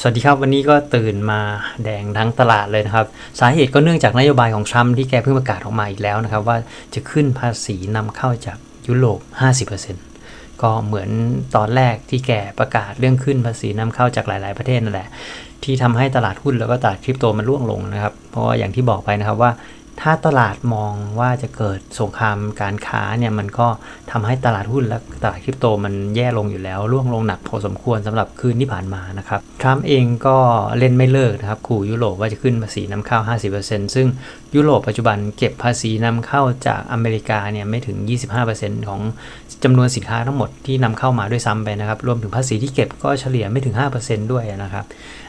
สวัสดีครับวันนี้ก็ตื่นมาแดงทั้งตลาดเลยนะครับ สาเหตุก็เนื่องจากนโยบายของทรัมป์ที่แกเพิ่งประกาศออกมาอีกแล้วนะครับ ว่าจะขึ้นภาษีนำเข้าจากยุโรป 50%ก็เหมือนตอนแรกที่แกประกาศเรื่องขึ้นภาษีนำเข้าจากหลาย ๆ ประเทศนั่นแหละที่ทำให้ตลาดหุ้นแล้วก็ตลาดคริปโตมันร่วงลงนะครับ เพราะว่าอย่างที่บอกไปนะครับว่า ถ้าตลาดมองว่าจะเกิดสงครามการค้าเนี่ยมันก็ทำให้ตลาดหุ้นและตลาดคริปโตมันแย่ลงอยู่แล้วร่วงลงหนักพอสมควรสำหรับคืนที่ผ่านมานะครับทรัมป์เองก็เล่นไม่เลิกนะครับขู่ยุโรปว่าจะขึ้นภาษีนำเข้า 50%ซึ่งยุโรปปัจจุบันเก็บภาษีนำเข้าจากอเมริกาเนี่ยไม่ถึง 25%ของจำนวนสินค้าทั้งหมดที่นำเข้ามาด้วยซ้ำไปนะครับรวมถึงภาษีที่เก็บก็เฉลี่ยไม่ถึง 5%ด้วยนะครับ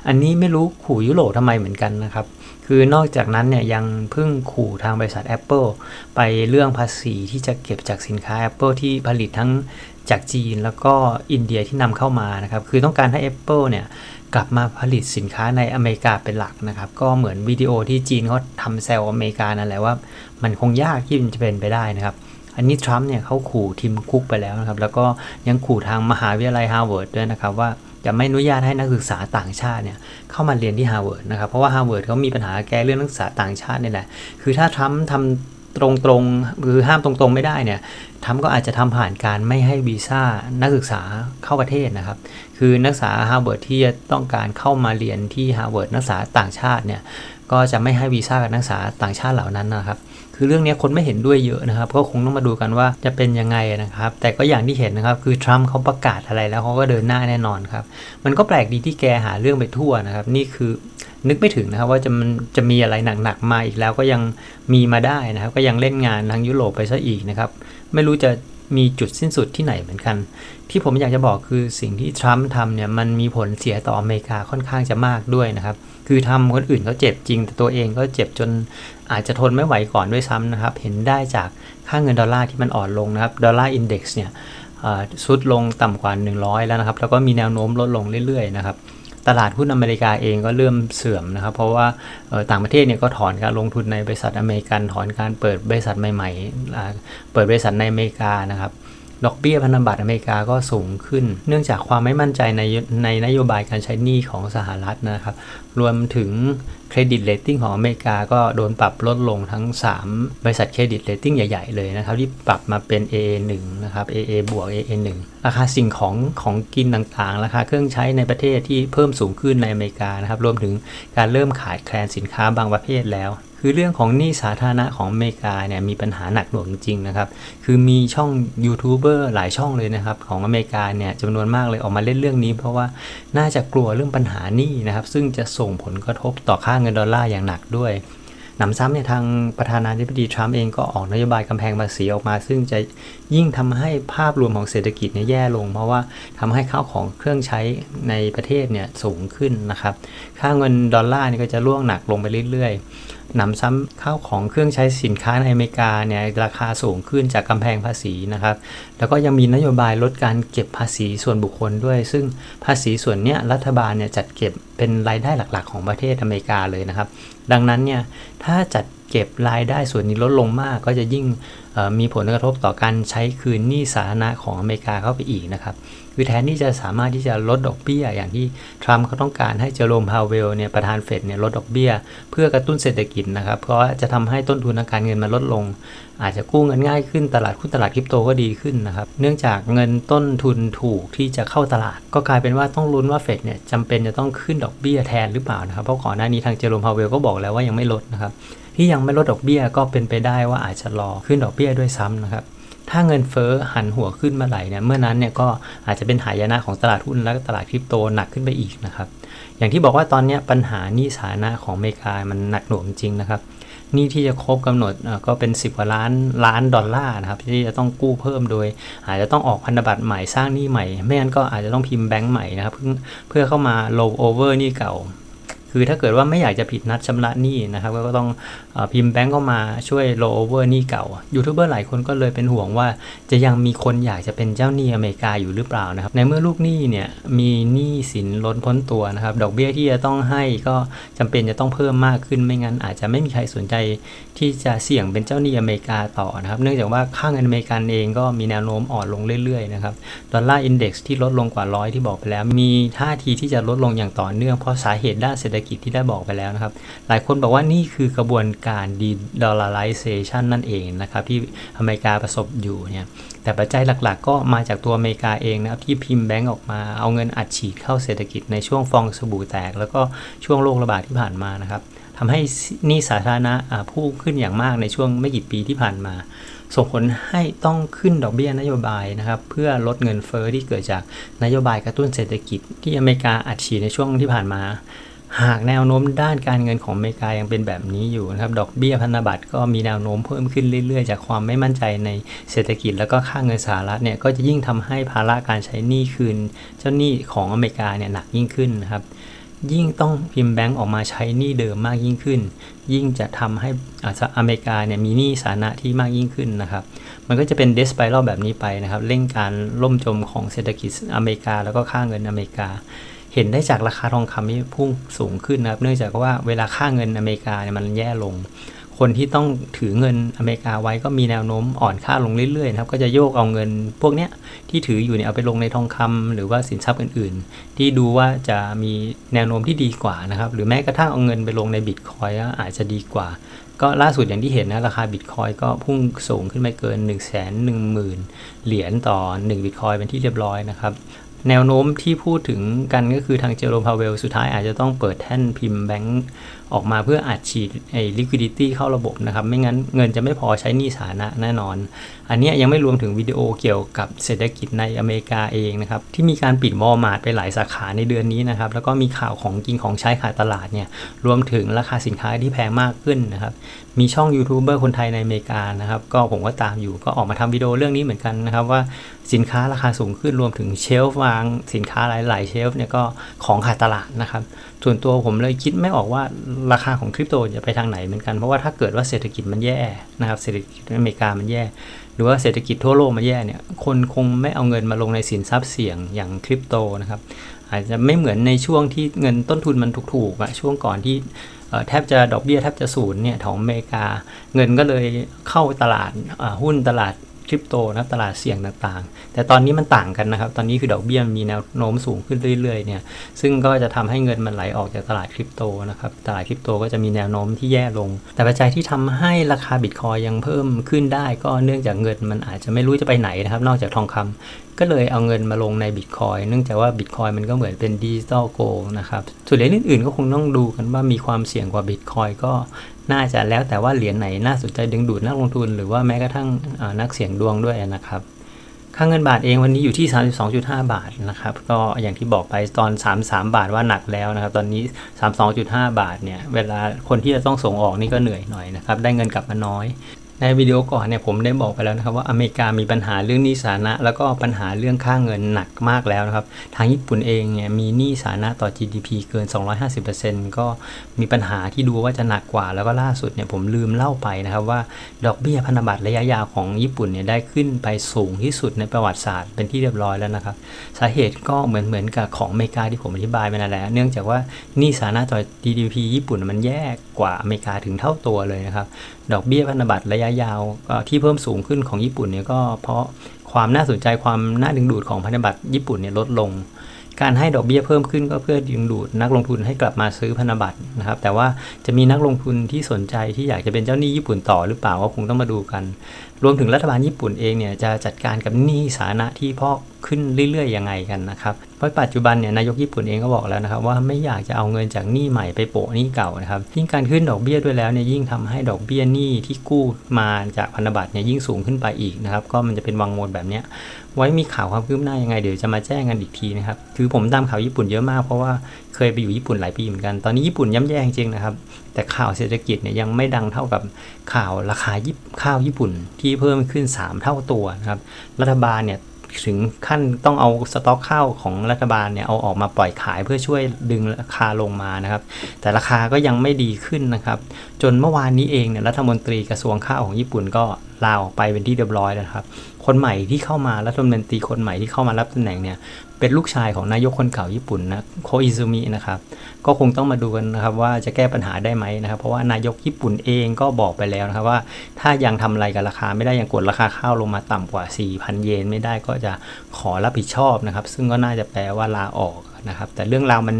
อันนี้ไม่รู้ขู่ยุโรปทำไมเหมือนกันนะครับ คือนอกจากนั้นเนี่ยยังพิ่งขู่ทางบริษัท Apple ไปเรื่องภาษีที่จะเก็บจากสินค้า Apple ที่ผลิตทั้งจากจีนแล้วก็อินเดียที่นำเข้ามานะครับ คือต้องการให้ Apple เนี่ยกลับมาผลิตสินค้าในอเมริกาเป็นหลักนะครับ ก็เหมือนวิดีโอที่จีนเขาทำแซลอเมริกานั่นแหละว่า มันคงยากที่มันจะเป็นไปได้นะครับ อันนี้ทรัมป์เนี่ยเขาขู่ทีมคุกไปแล้วนะครับ แล้วก็ยังขู่ทางมหาวิทยาลัยฮาร์วาร์ดด้วยนะครับว่า จะไม่อนุญาตให้นักศึกษาต่างชาติเนี่ยเข้ามาเรียนที่ฮาร์วาร์ดนะครับ เพราะว่าฮาร์วาร์ดเขามีปัญหาแก้เรื่องนักศึกษาต่างชาตินี่แหละ คือถ้าทรัมป์ทำตรงๆหรือห้ามตรงๆไม่ได้เนี่ยทรัมป์ก็อาจจะทำผ่านการไม่ให้วีซ่านักศึกษาเข้าประเทศนะครับ คือนักศึกษาฮาร์วาร์ดที่จะต้องการเข้ามาเรียนที่ฮาร์วาร์ดนักศึกษาต่างชาติเนี่ยก็จะไม่ให้วีซ่ากับนักศึกษาต่างชาติเหล่านั้นนะครับ คือเรื่องนี้คนไม่เห็นด้วยเยอะนะครับ ก็คงต้องมาดูกันว่าจะเป็นยังไงนะครับ แต่ก็อย่างที่เห็นนะครับ คือทรัมป์เขาประกาศอะไรแล้วเขาก็เดินหน้าแน่นอนครับ มันก็แปลกดีที่แกหาเรื่องไปทั่วนะครับ นี่คือนึกไม่ถึงนะครับว่าจะมันจะมีอะไรหนักๆมาอีกแล้วก็ยังมีมาได้นะครับ ก็ยังเล่นงานทางยุโรปไปซะอีกนะครับ ไม่รู้จะ มีจุดสิ้นสุดที่ไหนเหมือนกัน ที่ผมอยากจะบอกคือสิ่งที่ทรัมป์ทำเนี่ยมันมีผลเสียต่ออเมริกาค่อนข้างจะมากด้วยนะครับ คือทำคนอื่นเขาเจ็บจริง แต่ตัวเองก็เจ็บจนอาจจะทนไม่ไหวก่อนด้วยซ้ำนะครับ เห็นได้จากค่าเงินดอลลาร์ที่มันอ่อนลงนะครับดอลลาร์อินเด็กซ์เนี่ยซุดลงต่ำกว่า 100 แล้วนะครับ แล้วก็มีแนวโน้มลดลงเรื่อยๆนะครับ ตลาดหุ้นอเมริกาเองก็เริ่มเสื่อมนะครับ เพราะว่าต่างประเทศเนี่ยก็ถอนการลงทุนในบริษัทอเมริกันถอนการเปิดบริษัทใหม่ ๆ เปิดบริษัทในอเมริกานะครับ ดอกเบี้ยพันธบัตรอเมริกาก็สูงขึ้น เนื่องจากความไม่มั่นใจในในนโยบายการใช้หนี้ของสหรัฐนะครับ รวมถึงเครดิตเรตติ้งของอเมริกาก็โดนปรับลดลงทั้ง 3 บริษัทเครดิตเรตติ้งใหญ่ ๆ เลยนะครับ ที่ปรับมาเป็น AA1 นะครับ AA บวก AA1 ราคาสิ่งของของกินต่างๆ ราคาเครื่องใช้ในประเทศที่เพิ่มสูงขึ้นในอเมริกานะครับ รวมถึงการเริ่มขาดแคลนสินค้าบางประเภทแล้ว คือเรื่องของหนี้สาธารณะของอเมริกาเนี่ยมีปัญหาหนักหน่วงจริงๆนะครับ คือมีช่องยูทูบเบอร์หลายช่องเลยนะครับ ของอเมริกาเนี่ยจำนวนมากเลยออกมาเล่นเรื่องนี้ เพราะว่าน่าจะกลัวเรื่องปัญหาหนี้นะครับ ซึ่งจะส่งผลกระทบต่อค่าเงินดอลลาร์อย่างหนักด้วยหนำซ้ำเนี่ยทางประธานาธิบดีทรัมป์เองก็ออกนโยบายกำแพงภาษีออกมา ซึ่งจะยิ่งทำให้ภาพรวมของเศรษฐกิจเนี่ยแย่ลง เพราะว่าทำให้ข้าวของเครื่องใช้ในประเทศเนี่ยสูงขึ้นนะครับ ค่าเงินดอลลาร์นี่ก็จะร่วงหนักลงไปเรื่อยๆ หนำซ้ำข้าวของเครื่องใช้สินค้าในอเมริกาเนี่ยราคาสูงขึ้นจากกำแพงภาษีนะครับ แล้วก็ยังมีนโยบายลดการเก็บภาษีส่วนบุคคลด้วย ซึ่งภาษีส่วนเนี้ยรัฐบาลเนี่ยจัดเก็บเป็นรายได้หลักๆ ของประเทศอเมริกาเลยนะครับ ดังนั้นเนี่ยถ้าจัดเก็บรายได้ส่วนนี้ลดลงมาก ก็จะยิ่งมีผลกระทบต่อการใช้คืนหนี้สาธารณะของอเมริกาเข้าไปอีกนะครับ คือแทนที่จะสามารถที่จะลดดอกเบี้ย อย่างที่ทรัมป์เขาต้องการให้เจอโรมพาวเวลเนี่ยประธานเฟดเนี่ยลดดอกเบี้ย เพื่อกระตุ้นเศรษฐกิจนะครับเพราะจะทำให้ต้นทุนทางการเงินมันลดลง อาจจะกู้เงินง่ายขึ้นตลาดหุ้นตลาดคริปโตก็ดีขึ้นนะครับเนื่องจากเงินต้นทุนถูกที่จะเข้าตลาด ก็กลายเป็นว่าต้องลุ้นว่าเฟดเนี่ยจำเป็นจะต้องขึ้นดอกเบี้ยแทนหรือเปล่านะครับเพราะก่อนหน้านี้ทางเจอโรมพาวเวลก็บอกแล้วว่ายังไม่ลดนะครับที่ยังไม่ลดดอกเบี้ยก็เป็นไปได้ว่าอาจจะรอขึ้นดอกเบี้ยด้วยซ้ำนะครับ ถ้าเงินเฟ้อหันหัวขึ้นมาไหลเนี่ยเมื่อนั้นเนี่ยก็อาจจะเป็นหายนะของตลาดหุ้นและตลาดคริปโตหนักขึ้นไปอีกนะครับ อย่างที่บอกว่าตอนนี้ปัญหานี้สาธารณะของอเมริกามันหนักหน่วงจริงนะครับนี้ที่จะครบกำหนดก็เป็น 10กว่าล้านล้านดอลลาร์นะครับที่จะต้องกู้เพิ่มโดย อาจจะต้องออกพันธบัตรใหม่สร้างหนี้ใหม่ ไม่งั้นก็อาจจะต้องพิมพ์แบงก์ใหม่นะครับเพื่อเข้ามา low over หนี้เก่า คือถ้าเกิดว่าไม่อยากจะผิดนัดชำระหนี้นะครับก็ต้องอพิมพ์แบงก์เข้ามาช่วยโลเวอร์หนี้เก่ายูทูบเบอร์หลายคนก็เลยเป็นห่วงว่า จะยังมีคนอยากจะเป็นเจ้าหนี้อเมริกาอยู่หรือเปล่านะครับในเมื่อลูกหนี้เนี่ยมีหนี้สินล้นพ้นตัวนะครับดอกเบี้ยที่จะต้องให้ก็จำเป็นจะต้องเพิ่มมากขึ้นไม่งั้น อาจจะไม่มีใครสนใจที่จะเสี่ยงเป็นเจ้าหนี้อเมริกาต่อนะครับเนื่องจากว่าค่าเงินอเมริกันเองก็มีแนวโน้มอ่อนลงเรื่อยๆนะครับดอลลาร์อินเด็กซ์ที่ลดลงกว่าร้อยที่บอกไปแล้ว มีท่าทีที่จะลดลงอย่างต่อเนื่องเพราะสาเหตุด้านเศรษฐรษฐกิจที่ได้บอกไปแล้วนะครับ หลายคนบอกว่านี่คือกระบวนการ de-dollarization นั่นเองนะครับ ที่อเมริกาประสบอยู่เนี่ยแต่ปัจจัยหลักๆ ก็มาจากตัวอเมริกาเองนะครับ ที่พิมพ์แบงก์ออกมาเอาเงินอัดฉีดเข้าเศรษฐกิจในช่วงฟองสบู่แตก แล้วก็ช่วงโรคระบาดที่ผ่านมานะครับทำให้นี้สาธารณะพุ่งขึ้นอย่างมากในช่วงไม่กี่ปีที่ผ่านมาส่งผลให้ต้องขึ้นดอกเบี้ยนโยบายนะครับเพื่อลดเงินเฟอ้อที่เกิดจากนโยบายกระตุ้นเศรษฐกิจที่อเมริกาอัดฉีดในช่วงที่ผ่านมา หากแนวโน้มด้านการเงินของอเมริกายังเป็นแบบนี้อยู่นะครับ ดอกเบี้ยพันธบัตรก็มีแนวโน้มเพิ่มขึ้นเรื่อยๆ จากความไม่มั่นใจในเศรษฐกิจแล้วก็ค่าเงินสหรัฐเนี่ยก็จะยิ่งทำให้ภาระการใช้หนี้คืน เจ้าหนี้ของอเมริกาเนี่ยหนักยิ่งขึ้นนะครับ ยิ่งต้องพิมพ์แบงก์ออกมาใช้หนี้เดิมมากยิ่งขึ้น ยิ่งจะทำให้อาอเมริกาเนี่ยมีหนี้สาธารณะที่มากยิ่งขึ้นนะครับ มันก็จะเป็นเดสไปรอแบบนี้ไปนะครับเร่งการล่มจมของเศรษฐกิจอเมริกาแล้วก็ค่าเงินอเมริกา เห็นได้จากราคาทองคำที่พุ่งสูงขึ้นนะครับ เนื่องจากว่าเวลาค่าเงินอเมริกาเนี่ยมันแย่ลง คนที่ต้องถือเงินอเมริกาไว้ก็มีแนวโน้มอ่อนค่าลงเรื่อยๆนะครับ ก็จะโยกเอาเงินพวกเนี้ยที่ถืออยู่เนี่ยเอาไปลงในทองคำหรือว่าสินทรัพย์อื่นๆ ที่ดูว่าจะมีแนวโน้มที่ดีกว่านะครับ หรือแม้กระทั่งเอาเงินไปลงในบิตคอยก็อาจจะดีกว่า ก็ล่าสุดอย่างที่เห็นนะราคาบิตคอยก็พุ่งสูงขึ้นไปเกิน 1 1 0 0 0 0 เหรียญต่อ1บิตคอยเป็นที่เรียบร้อยนะครับ แนวโน้มที่พูดถึงกันก็คือทางเจอโรมพาเวล สุดท้ายอาจจะต้องเปิดแท่นพิมพ์แบงค์ ออกมาเพื่ออัดฉีดไอ้ liquidity เข้าระบบนะครับ ไม่งั้นเงินจะไม่พอใช้หนี้สาธารณะแน่นอน อันนี้ยังไม่รวมถึงวิดีโอเกี่ยวกับเศรษฐกิจในอเมริกาเองนะครับ ที่มีการปิดวอลมาร์ทไปหลายสาขาในเดือนนี้นะครับ แล้วก็มีข่าวของกินของใช้ขาดตลาดเนี่ยรวมถึงราคาสินค้าที่แพงมากขึ้นนะครับ มีช่องยูทูบเบอร์คนไทยในอเมริกานะครับก็ผมก็ตามอยู่ก็ออกมาทำวิดีโอเรื่องนี้เหมือนกันนะครับว่าสินค้าราคาสูงขึ้นรวมถึงเชลฟ์วางสินค้าหลาย ๆ เชลฟ์เนี่ยก็ของขาดตลาดนะครับ ส่วนตัวผมเลยคิดไม่ออกว่าราคาของคริปโตจะไปทางไหนเหมือนกัน เพราะว่าถ้าเกิดว่าเศรษฐกิจมันแย่นะครับเศรษฐกิจอเมริกามันแย่ หรือว่าเศรษฐกิจทั่วโลกมันแย่เนี่ยคนคงไม่เอาเงินมาลงในสินทรัพย์เสี่ยงอย่างคริปโตนะครับอาจจะไม่เหมือนในช่วงที่เงินต้นทุนมันถูกๆอะช่วงก่อนที่แทบจะดอกเบี้ยแทบจะศูนย์เนี่ยของอเมริกา เงินก็เลยเข้าตลาดหุ้นตลาด คริปโตนะครับตลาดเสี่ยงต่างๆ แต่ตอนนี้มันต่างกันนะครับ ตอนนี้คือดอกเบี้ยมีแนวโน้มสูงขึ้นเรื่อยๆเนี่ยซึ่งก็จะทำให้เงินมันไหลออกจากตลาดคริปโตนะครับตลาดคริปโตก็จะมีแนวโน้มที่แย่ลง แต่ปัจจัยที่ทำให้ราคาบิตคอยยังเพิ่มขึ้นได้ ก็เนื่องจากเงินมันอาจจะไม่รู้จะไปไหนนะครับ นอกจากทองคำ ก็เลยเอาเงินมาลงในบิตคอยเนื่องจากว่าบิตคอยมันก็เหมือนเป็นดิจิตอลโกลนะครับ ส่วนเหรียญอื่นๆก็คงต้องดูกันว่ามีความเสี่ยงกว่าบิตคอยก็น่าจะแล้วแต่ว่าเหรียญไหนน่าสนใจดึงดูดนักลงทุน หรือว่าแม้กระทั่งนักเสี่ยงดวงด้วยนะครับค่าเงินบาทเองวันนี้อยู่ที่ 32.5 บาทนะครับ ก็อย่างที่บอกไปตอน 33 บาทว่าหนักแล้วนะครับ ตอนนี้ 32.5 บาทเนี่ย เวลาคนที่จะต้องส่งออกนี่ก็เหนื่อยหน่อยนะครับ ได้เงินกลับมาน้อย ในวิดีโอก่อนเนี่ยผมได้บอกไปแล้วนะครับว่าอเมริกามีปัญหาเรื่องหนี้สาธารณะแล้วก็ปัญหาเรื่องค่าเงินหนักมากแล้วนะครับ ทางญี่ปุ่นเองเนี่ยมีหนี้สาธารณะต่อ GDP เกิน 250%ก็มีปัญหาที่ดูว่าจะหนักกว่าแล้วก็ล่าสุดเนี่ยผมลืมเล่าไปนะครับว่าดอกเบี้ยพันธบัตรระยะยาวของญี่ปุ่นเนี่ยได้ขึ้นไปสูงที่สุดในประวัติศาสตร์เป็นที่เรียบร้อยแล้วนะครับสาเหตุก็เหมือนเหมือนกับของอเมริกาที่ผมอธิบายไปนั่นแหละเนื่องจากว่าหนี้สาธารณะต่อ GDP ญี่ปุ่นมันแย่กว่าอเมริกาถึงเท่าตัวเลยนะครับ ดอกเบี้ยพันธบัตรระยะยาวที่เพิ่มสูงขึ้นของญี่ปุ่นเนี่ยก็เพราะความน่าสนใจความน่าดึงดูดของพันธบัตรญี่ปุ่นเนี่ยลดลง การให้ดอกเบี้ยเพิ่มขึ้นก็เพื่อดึงดูดนักลงทุนให้กลับมาซื้อพันธบัตรนะครับ แต่ว่าจะมีนักลงทุนที่สนใจที่อยากจะเป็นเจ้าหนี้ญี่ปุ่นต่อหรือเปล่าก็คงต้องมาดูกัน รวมถึงรัฐบาลญี่ปุ่นเองเนี่ยจะจัดการกับหนี้สาธารณะที่พอกขึ้นเรื่อยๆยังไงกันนะครับเพราะปัจจุบันเนี่ยนายกญี่ปุ่นเองก็บอกแล้วนะครับว่าไม่อยากจะเอาเงินจากหนี้ใหม่ไปโปะหนี้เก่านะครับยิ่งการขึ้นดอกเบี้ยด้วยแล้วเนี่ยยิ่งทำให้ดอกเบี้ยหนี้ที่กู้มาจากพันธบัตรเนี่ยยิ่งสูงขึ้นไปอีกนะครับก็มันจะเป็นวังวนแบบเนี้ย ไว้มีข่าวความคืบหน้ายังไงเดี๋ยวจะมาแจ้งกันอีกทีนะครับ คือผมตามข่าวญี่ปุ่นเยอะมากเพราะว่าเคยไปอยู่ญี่ปุ่นหลายปีเหมือนกัน ตอนนี้ญี่ปุ่นย่ำแย่จริงๆนะครับ แต่ข่าวเศรษฐกิจเนี่ยยังไม่ดังเท่ากับข่าวราคาข้าวญี่ปุ่นที่เพิ่มขึ้น 3 เท่าตัวนะครับ รัฐบาลเนี่ยถึงขั้นต้องเอาสต็อกข้าวของรัฐบาลเนี่ยเอาออกมาปล่อยขายเพื่อช่วยดึงราคาลงมานะครับ แต่ราคาก็ยังไม่ดีขึ้นนะครับ จนเมื่อวานนี้เองเนี่ยรัฐมนตรีกระทรวงข้าวของญี่ปุ่นก็ลาออกไปเป็นที่เรียบร้อยแล้วครับ คนใหม่ที่เข้ามารัฐมนตรีคนใหม่ที่เข้ามารับตำแหน่งเนี่ยเป็นลูกชายของนายกคนเก่าญี่ปุ่นนะโคอิซุมินะครับก็คงต้องมาดูกันนะครับว่าจะแก้ปัญหาได้ไหมนะครับเพราะว่านายกญี่ปุ่นเองก็บอกไปแล้วนะครับว่าถ้ายังทำอะไรกับราคาไม่ได้ยังกดราคาข้าวลงมาต่ำกว่า 4,000 เยนไม่ได้ก็จะขอรับผิดชอบนะครับ ซึ่งก็น่าจะแปลว่าลาออกนะครับแต่เรื่องราวมัน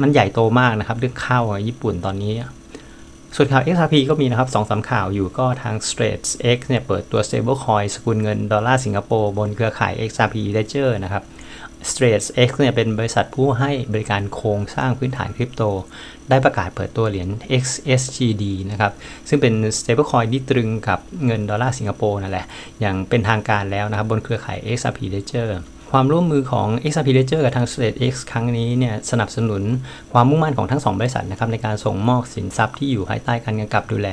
มันใหญ่โตมากนะครับเรื่องข้าวของญี่ปุ่นตอนนี้ ส่วนข่าว XRP ก็มีนะครับสองสามข่าวอยู่ก็ทาง Straits X เนี่ยเปิดตัว stablecoin สกุลเงินดอลลาร์สิงคโปร์บนเครือข่าย XRP Ledger นะครับ Straits X เนี่ยเป็นบริษัทผู้ให้บริการโครงสร้างพื้นฐานคริปโต ได้ประกาศเปิดตัวเหรียญ XSGD นะครับ ซึ่งเป็น stablecoin ที่ตรึงกับเงินดอลลาร์สิงคโปร์นั่นแหละ อย่างเป็นทางการแล้วนะครับบนเครือข่าย XRP Ledger ความร่วมมือของ XRP Ledger กับทาง Straight X ครั้งนี้เนี่ยสนับสนุนความมุ่งมั่นของทั้ง 2 บริษัทนะครับในการส่งมอบสินทรัพย์ที่อยู่ภายใต้การกำกับดูแล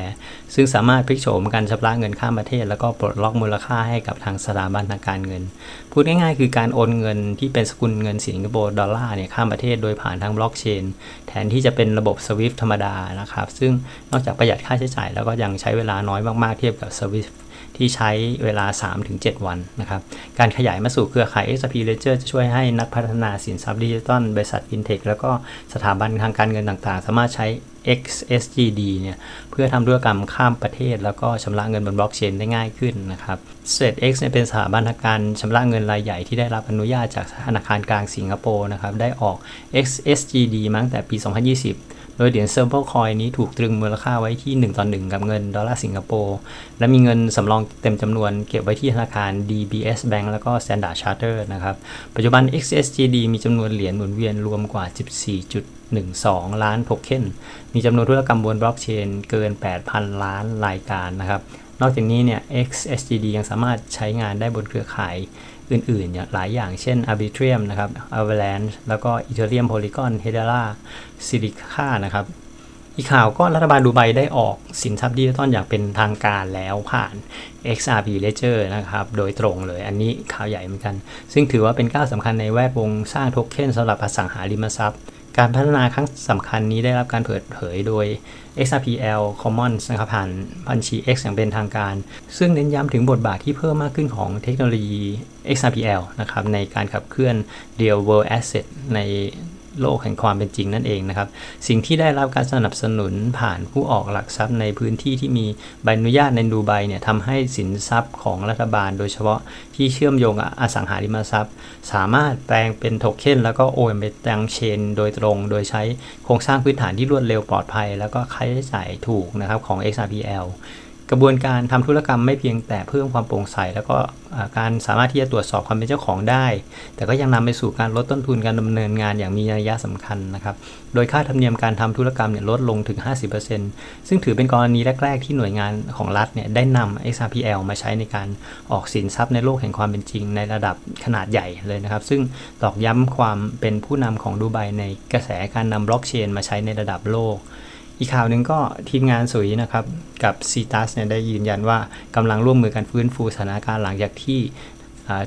ซึ่งสามารถพลิกโฉมการชำระเงินข้ามประเทศ แล้วก็ปลดล็อกมูลค่าให้กับทางสถาบันทางการเงิน พูดง่ายๆ คือการโอนเงินที่เป็นสกุลเงินสิงคโปร์ดอลลาร์เนี่ยข้ามประเทศโดยผ่านทางบล็อกเชนแทนที่จะเป็นระบบ SWIFT ธรรมดานะครับซึ่งนอกจากประหยัดค่าใช้จ่ายแล้วก็ยังใช้เวลาน้อยมากๆเทียบกับ SWIFT ที่ใช้เวลา 3-7 วันนะครับ การขยายมาสู่เครือข่าย XP Ledger จะช่วยให้นักพัฒนาสินทรัพย์ดิจิตอลบริษัท FinTech แล้วก็สถาบันทางการเงินต่างๆ สามารถใช้ XSGD เนี่ยเพื่อทำธุรกรรมข้ามประเทศ แล้วก็ชำระเงินบนบล็อกเชนได้ง่ายขึ้นนะครับ s t r a t X เนี่ยเป็นสถาบันทางการชำระเงินรายใหญ่ที่ได้รับอนุญาตจากธนาคารกลางสิงคโปร์นะครับได้ออก XSGD มาตั้งแต่ปี 2020 โดยเหรียญ Circle Coin นี้ถูกตรึงมูลค่าไว้ที่ 1 ต่อ 1 กับเงินดอลลาร์สิงคโปร์และมีเงินสำรองเต็มจำนวนเก็บไว้ที่ธนาคาร DBS Bank แล้วก็ Standard charter นะครับ ปัจจุบัน XSGD มีจำนวนเหรียญหมุนเวียนรวมกว่า 14.12 ล้านโทเค็น มีจำนวนธุรกรรมบนบล็อกเชนเกิน 8,000 ล้านรายการนะครับ นอกจากนี้เนี่ย XSGD ยังสามารถใช้งานได้บนเครือข่าย อื่นๆเนี่ยหลายอย่างเช่น arbitrium นะครับ Avalanche แล้วก็ Ethereum Polygon Hedera Silica นะครับ อีกข่าวก็รัฐบาลดูไบได้ออกสินทรัพย์ดิจิทัลอย่างเป็นทางการแล้วผ่าน XRP Ledger นะครับ โดยตรงเลยอันนี้ข่าวใหญ่เหมือนกัน ซึ่งถือว่าเป็นก้าวสำคัญในแวดวงสร้างโทเค็นสำหรับอสังหาริมทรัพย์ การพัฒนาครั้งสำคัญนี้ได้รับการเปิดเผยโดย XRPL Commons นะครับผ่านบัญชี X อย่างเป็นทางการ ซึ่งเน้นย้ำถึงบทบาทที่เพิ่มมากขึ้นของเทคโนโลยี XRPL นะครับในการขับเคลื่อน Real World Asset ใน โลกแห่งความเป็นจริงนั่นเองนะครับ สิ่งที่ได้รับการสนับสนุนผ่านผู้ออกหลักทรัพย์ในพื้นที่ที่มีใบอนุญาตในดูไบเนี่ยทำให้สินทรัพย์ของรัฐบาล โดยเฉพาะที่เชื่อมโยงอสังหาริมทรัพย์ สามารถแปลงเป็นโทเค็นแล้วก็โอนไปยังเชน โดยตรง โดยใช้โครงสร้างพื้นฐานที่รวดเร็วปลอดภัย แล้วก็ค่าใช้จ่ายถูกนะครับของ XRPL กระบวนการทำธุรกรรมไม่เพียงแต่เพิ่มความโปร่งใส แล้วก็การสามารถที่จะตรวจสอบความเป็นเจ้าของได้ แต่ก็ยังนำไปสู่การลดต้นทุนการดำเนินงานอย่างมีนัยยะสำคัญนะครับ โดยค่าธรรมเนียมการทำธุรกรรมเนี่ยลดลงถึง 50%ซึ่งถือเป็นกรณีแรก ๆ ที่หน่วยงานของรัฐเนี่ยได้นำ XRPL มาใช้ในการออกสินทรัพย์ในโลกแห่งความเป็นจริง ในระดับขนาดใหญ่เลยนะครับ ซึ่งตอกย้ำความเป็นผู้นำของดูไบในกระแสการนำบล็อกเชนมาใช้ในระดับโลก อีกข่าวหนึ่งก็ทีมงานสุยนะครับ กับซีตัสเนี่ยได้ยืนยันว่ากำลังร่วมมือกันฟื้นฟูสถานการณ์หลังจากที่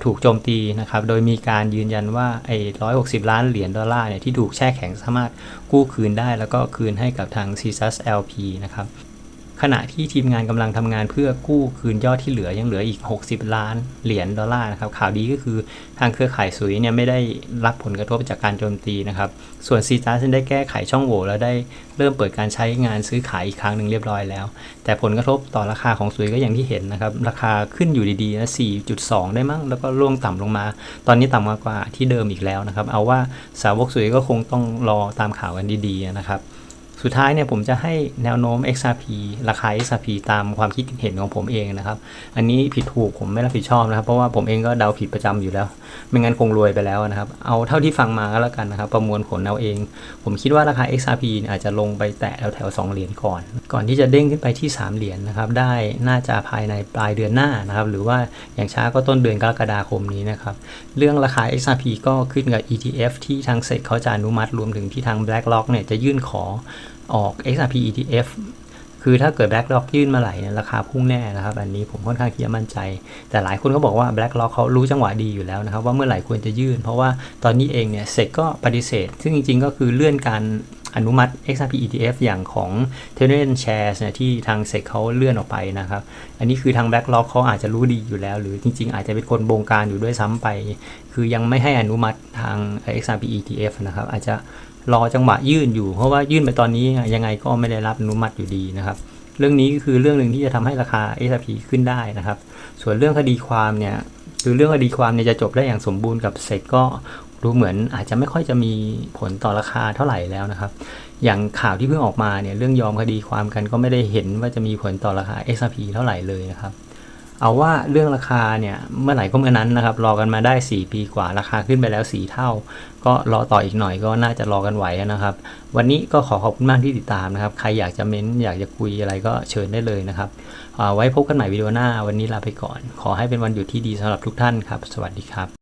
ถูกโจมตีนะครับ โดยมีการยืนยันว่าไอ้160ล้านเหรียญดอลลาร์เนี่ยที่ถูกแช่แข็งสามารถกู้คืนได้ แล้วก็คืนให้กับทาง c s a s LP นะครับ ขณะที่ทีมงานกำลังทำงานเพื่อกู้คืนยอดที่เหลือยังเหลืออีก 60 ล้านเหรียญดอลลาร์นะครับข่าวดีก็คือทางเครือข่ายสุยเนี่ยไม่ได้รับผลกระทบจากการโจมตีนะครับ ส่วนซีจัสได้แก้ไขช่องโหว่แล้วได้เริ่มเปิดการใช้งานซื้อขายอีกครั้งหนึ่งเรียบร้อยแล้ว แต่ผลกระทบต่อราคาของสุยก็อย่างที่เห็นนะครับราคาขึ้นอยู่ดีๆนะ4.2 ได้มั้งแล้วก็ร่วงต่ำลงมา ตอนนี้ต่ำมากว่าที่เดิมอีกแล้วนะครับ เอาว่าสาวกสุยก็คงต้องรอตามข่าวกันดีๆนะครับ สุดท้ายเนี่ยผมจะให้แนวโน้ม XRP ราคา XRP ตามความคิดเห็นของผมเองนะครับ อันนี้ผิดถูกผมไม่รับผิดชอบนะครับ เพราะว่าผมเองก็เดาผิดประจำอยู่แล้ว ไม่งั้นคงรวยไปแล้วนะครับ เอาเท่าที่ฟังมาก็แล้วกันนะครับ ประมวลผลเอาเอง ผมคิดว่าราคา XRP อาจจะลงไปแตะแถวแถว2เหรียญก่อน ก่อนที่จะเด้งขึ้นไปที่ 3 เหรียญนนะครับ ได้น่าจะภายในปลายเดือนหน้านะครับ หรือว่าอย่างช้าก็ต้นเดือนกรกฎาคมนี้นะครับ เรื่องราคา XRP ก็ขึ้นกับ ETF ที่ทางเซ็เขาจะอนุมัติรวมถึงที่ทาง BlackRock เนี่ยจะยื่นขอ ออก XRP ETF คือถ้าเกิด Black Rock ยื่นมาไหลเนี่ยราคาพุ่งแน่นะครับ อันนี้ผมค่อนข้างที่จะมั่นใจ แต่หลายคนก็บอกว่า Black Rock เขารู้จังหวะดีอยู่แล้วนะครับ ว่าเมื่อไหร่ควรจะยื่น เพราะว่าตอนนี้เองเนี่ยเซกก็ปฏิเสธ ซึ่งจริงๆ ก็คือเลื่อนการอนุมัติ XRP ETF อย่างของ t e n e n Shares เนี่ยที่ทางเซกเขาเลื่อนออกไปนะครับ อันนี้คือทาง Black Rock เขาอาจจะรู้ดีอยู่แล้ว หรือจริง ๆ อาจจะเป็นคนบงการอยู่ด้วยซ้ำไป คือยังไม่ให้อนุมัติทาง XRP ETF นะครับอาจจะ รอจังหวะยื่นอยู่ เพราะว่ายื่นไปตอนนี้ยังไงก็ไม่ได้รับอนุมัติอยู่ดีนะครับ เรื่องนี้ก็คือเรื่องหนึ่งที่จะทำให้ราคา XRP ขึ้นได้นะครับ ส่วนเรื่องคดีความเนี่ยคือเรื่องคดีความเนี่ยจะจบได้อย่างสมบูรณ์กับเซกก็ดูเหมือนอาจจะไม่ค่อยจะมีผลต่อราคาเท่าไหร่แล้วนะครับ อย่างข่าวที่เพิ่งออกมาเนี่ยเรื่องยอมคดีความกันก็ไม่ได้เห็นว่าจะมีผลต่อราคา XRP เท่าไหร่เลยนะครับ เอาว่าเรื่องราคาเนี่ยเมื่อไหร่ก็เมื่อนั้นนะครับ รอกันมาได้ 4 ปีกว่าราคาขึ้นไปแล้ว 4 เท่า ก็รอต่ออีกหน่อยก็น่าจะรอกันไหวนะครับ วันนี้ก็ขอขอบคุณมากที่ติดตามนะครับ ใครอยากจะเม้นอยากจะคุยอะไรก็เชิญได้เลยนะครับอ่าไว้พบกันใหม่วิดีโอหน้า วันนี้ลาไปก่อน ขอให้เป็นวันหยุดที่ดีสำหรับทุกท่านครับ สวัสดีครับ